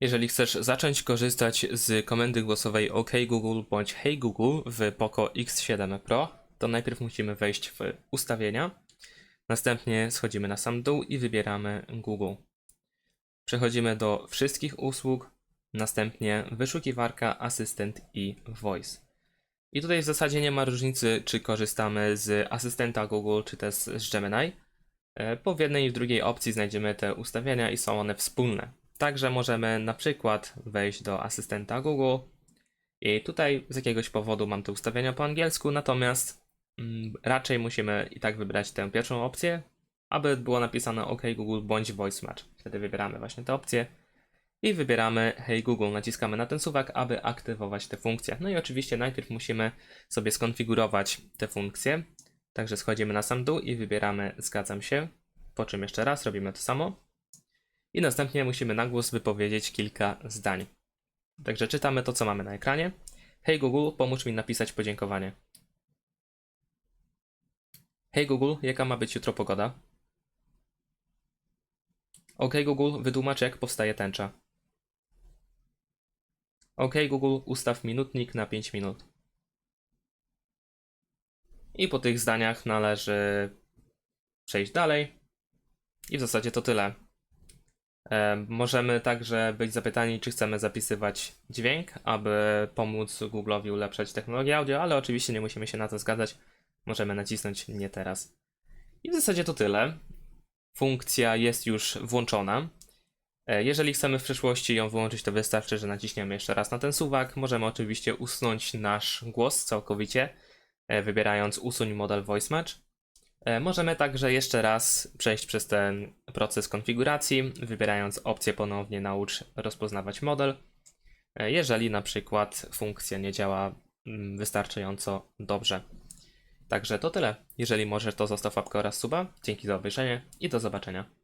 Jeżeli chcesz zacząć korzystać z komendy głosowej OK Google bądź Hey Google w Poco X7 Pro, to najpierw musimy wejść w ustawienia. Następnie schodzimy na sam dół i wybieramy Google. Przechodzimy do wszystkich usług, następnie wyszukiwarka, asystent i voice. I tutaj w zasadzie nie ma różnicy, czy korzystamy z asystenta Google, czy też z Gemini. E, Po w jednej i w drugiej opcji znajdziemy te ustawienia i są one wspólne. Także możemy na przykład wejść do asystenta Google i tutaj z jakiegoś powodu mam te ustawienia po angielsku, natomiast mm, raczej musimy i tak wybrać tę pierwszą opcję, aby było napisane OK Google bądź Voice Match. Wtedy wybieramy właśnie tę opcję i wybieramy Hey Google, naciskamy na ten suwak, aby aktywować te funkcje. No i oczywiście najpierw musimy sobie skonfigurować te funkcje. Także schodzimy na sam dół i wybieramy zgadzam się, po czym jeszcze raz robimy to samo. I następnie musimy na głos wypowiedzieć kilka zdań. Także czytamy to, co mamy na ekranie. Hey Google, pomóż mi napisać podziękowanie. Hey Google, jaka ma być jutro pogoda? OK Google, wytłumacz jak powstaje tęcza. OK Google, ustaw minutnik na 5 minut. I po tych zdaniach należy przejść dalej. I w zasadzie to tyle. Możemy także być zapytani, czy chcemy zapisywać dźwięk, aby pomóc Google'owi ulepszać technologię audio, ale oczywiście nie musimy się na to zgadzać. Możemy nacisnąć nie teraz. I w zasadzie to tyle. Funkcja jest już włączona. E, Jeżeli chcemy w przyszłości ją wyłączyć, to wystarczy, że naciśniemy jeszcze raz na ten suwak. Możemy oczywiście usunąć nasz głos całkowicie, e, wybierając usuń model voice match. E, Możemy także jeszcze raz przejść przez ten proces konfiguracji, wybierając opcję ponownie naucz rozpoznawać model, e, jeżeli na przykład funkcja nie działa mm, wystarczająco dobrze. Także to tyle. Jeżeli możesz, to zostaw łapkę oraz suba. Dzięki za obejrzenie i do zobaczenia.